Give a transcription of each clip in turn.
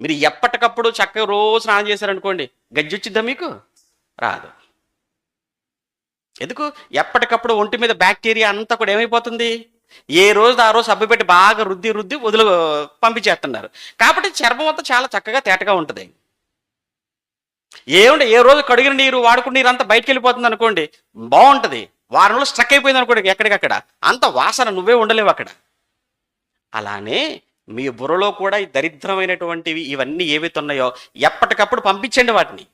మీరు ఎప్పటికప్పుడు చక్కగా రోజు స్నానం చేశారనుకోండి గజ్జి వచ్చిద్దా మీకు? రాదు. ఎందుకు? ఎప్పటికప్పుడు ఒంటి మీద బ్యాక్టీరియా అంతా కూడా ఏమైపోతుంది? ఏ రోజు ఆ రోజు సబ్బు పెట్టి బాగా రుద్ది రుద్ది వదిలి పంపించేస్తున్నారు. కాబట్టి చర్మం అంతా చాలా చక్కగా తేటగా ఉంటుంది. ఏముంటే ఏ రోజు కడిగిన నీరు వాడుకున్న నీరు అంతా బయటకు వెళ్ళిపోతుంది అనుకోండి బాగుంటుంది. వారంలో స్ట్రక్ అయిపోయింది అనుకోండి ఎక్కడికక్కడ. అంత వాసన నువ్వే ఉండలేవు అక్కడ. అలానే మీ బుర్రలో కూడా ఈ దరిద్రమైనటువంటివి ఇవన్నీ ఏవైతే ఉన్నాయో ఎప్పటికప్పుడు పంపించండి వాటిని.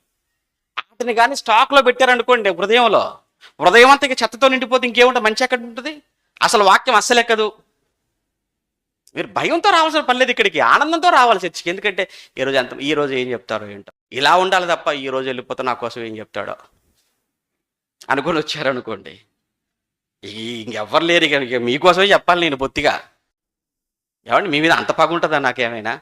వాటిని కానీ స్టాక్లో పెట్టారనుకోండి హృదయంలో. హృదయం అంతా చెత్తతో నిండిపోతే ఇంకేముంటుంది? మంచి ఎక్కడ ఉంటుంది? అసలు వాక్యం అస్సలు ఎక్కదు. మీరు భయంతో రావాల్సిన పని లేదు ఇక్కడికి. ఆనందంతో రావాలి చర్చికి ఎందుకంటే ఈ రోజు అంత ఈ రోజు ఏం చెప్తారో ఏంటో. ఇలా ఉండాలి తప్ప ఈ రోజు వెళ్ళిపోతే నా కోసం ఏం చెప్తాడో? అనుకుని వచ్చారనుకోండి. ఇంకెవ్వరు లేరు ఇక మీకోసమే చెప్పాలి నేను బొత్తిగా. ఏమండి మీ మీద అంత పగుంటుందా నాకేమైనా?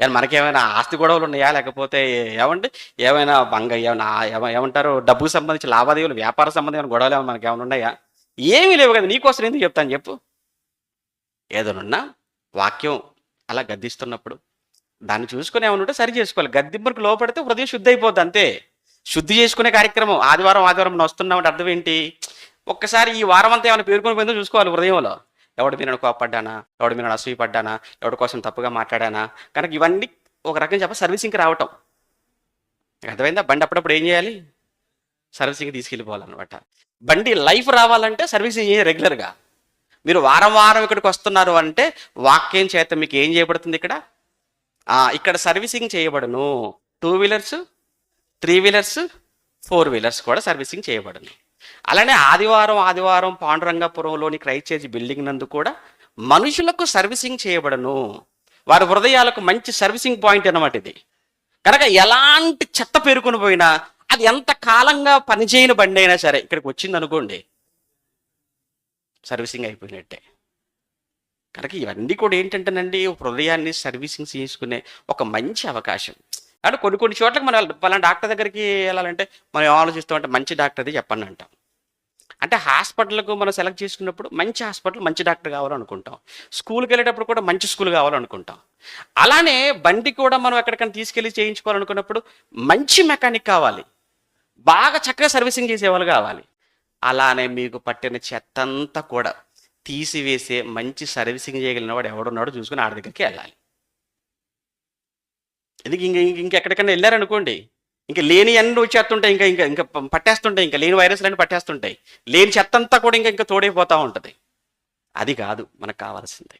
ఏమైనా మనకేమైనా ఆస్తి గొడవలు ఉన్నాయా? లేకపోతే ఏమండి? ఏమైనా బంగ ఏమైనా ఏమంటారు? డబ్బుకు సంబంధించి లావాదేవీలు వ్యాపార సంబంధమైన గొడవలు ఏమైనా మనకి ఏమైనా ఉన్నాయా? ఏమీ లేవు కదా నీకోసం ఎందుకు చెప్తాను చెప్పు. ఏదోనున్నా వాక్యం అలా గద్దిస్తున్నప్పుడు దాన్ని చూసుకుని ఏమైనా ఉంటే సరి చేసుకోవాలి. గద్దింపులకు లోపడితే హృదయం శుద్ధి అయిపోద్ది అంతే. శుద్ధి చేసుకునే కార్యక్రమం ఆదివారం ఆదివారం వస్తున్నామంటే అర్థం ఏంటి? ఒక్కసారి ఈ వారం అంతా ఏమైనా పేర్కొని పోయిందో చూసుకోవాలి హృదయంలో. ఎవడి మీద కోపడ్డానా ఎవడి మీద అసూయపడ్డానా ఎవడి కోసం తప్పుగా మాట్లాడానా? కనుక ఇవన్నీ ఒక రకం చెప్ప సర్వీసింగ్కి రావటం. అర్థమైందా? బండి అప్పుడప్పుడు ఏం చేయాలి? సర్వీసింగ్కి తీసుకెళ్ళిపోవాలన్నమాట. బండి లైఫ్ రావాలంటే సర్వీసింగ్ చేయాలి రెగ్యులర్గా. మీరు వారం వారం ఇక్కడికి వస్తున్నారు అంటే వాక్యం చేత మీకు ఏం చేయబడుతుంది ఇక్కడ? ఇక్కడ సర్వీసింగ్ చేయబడును. Two wheelers three wheelers four wheelers కూడా సర్వీసింగ్ చేయబడును. అలానే ఆదివారం ఆదివారం పాండురంగపురంలోని క్రైచేజ్ బిల్డింగ్ నందు కూడా మనుషులకు సర్వీసింగ్ చేయబడను. వారి హృదయాలకు మంచి సర్వీసింగ్ పాయింట్ అన్నమాట ఇది. కనుక ఎలాంటి చెత్త పేరుకొని పోయినా అది ఎంత కాలంగా పనిచేయని బండి అయినా సరే ఇక్కడికి వచ్చింది అనుకోండి సర్వీసింగ్ అయిపోయినట్టే. కనుక ఇవన్నీ కూడా ఏంటంటేనండి హృదయాన్ని సర్వీసింగ్ చేసుకునే ఒక మంచి అవకాశం. అంటే కొన్ని కొన్ని చోట్లకి మనం పలానా డాక్టర్ దగ్గరికి వెళ్ళాలంటే మనం ఆలోచిస్తాం అంటే మంచి డాక్టర్ అది చెప్పండి అంటాం. అంటే హాస్పిటల్కు మనం సెలెక్ట్ చేసుకున్నప్పుడు మంచి హాస్పిటల్ మంచి డాక్టర్ కావాలనుకుంటాం. స్కూల్కి వెళ్ళేటప్పుడు కూడా మంచి స్కూల్ కావాలనుకుంటాం. అలానే బండి కూడా మనం ఎక్కడికైనా తీసుకెళ్ళి చేయించుకోవాలనుకున్నప్పుడు మంచి మెకానిక్ కావాలి. బాగా చక్కగా సర్వీసింగ్ చేసేవాళ్ళు కావాలి. అలానే మీకు పట్టిన చెత్త అంతా కూడా తీసివేసే మంచి సర్వీసింగ్ చేయగలిగిన వాడు ఎవడున్నాడో చూసుకుని ఆడ దగ్గరికి వెళ్ళాలి. ఎందుకు ఇంక ఇంక- ఇంకెక్కడికైనా వెళ్ళారనుకోండి ఇంకా లేని అన్ని వచ్చేస్తుంటాయి ఇంకా ఇంకా ఇంకా పట్టేస్తుంటాయి ఇంకా లేని వైరస్లు అన్నీ పట్టేస్తుంటాయి. లేని చెత్త అంతా కూడా ఇంకా ఇంకా తోడైపోతూ ఉంటుంది. అది కాదు మనకు కావాల్సింది.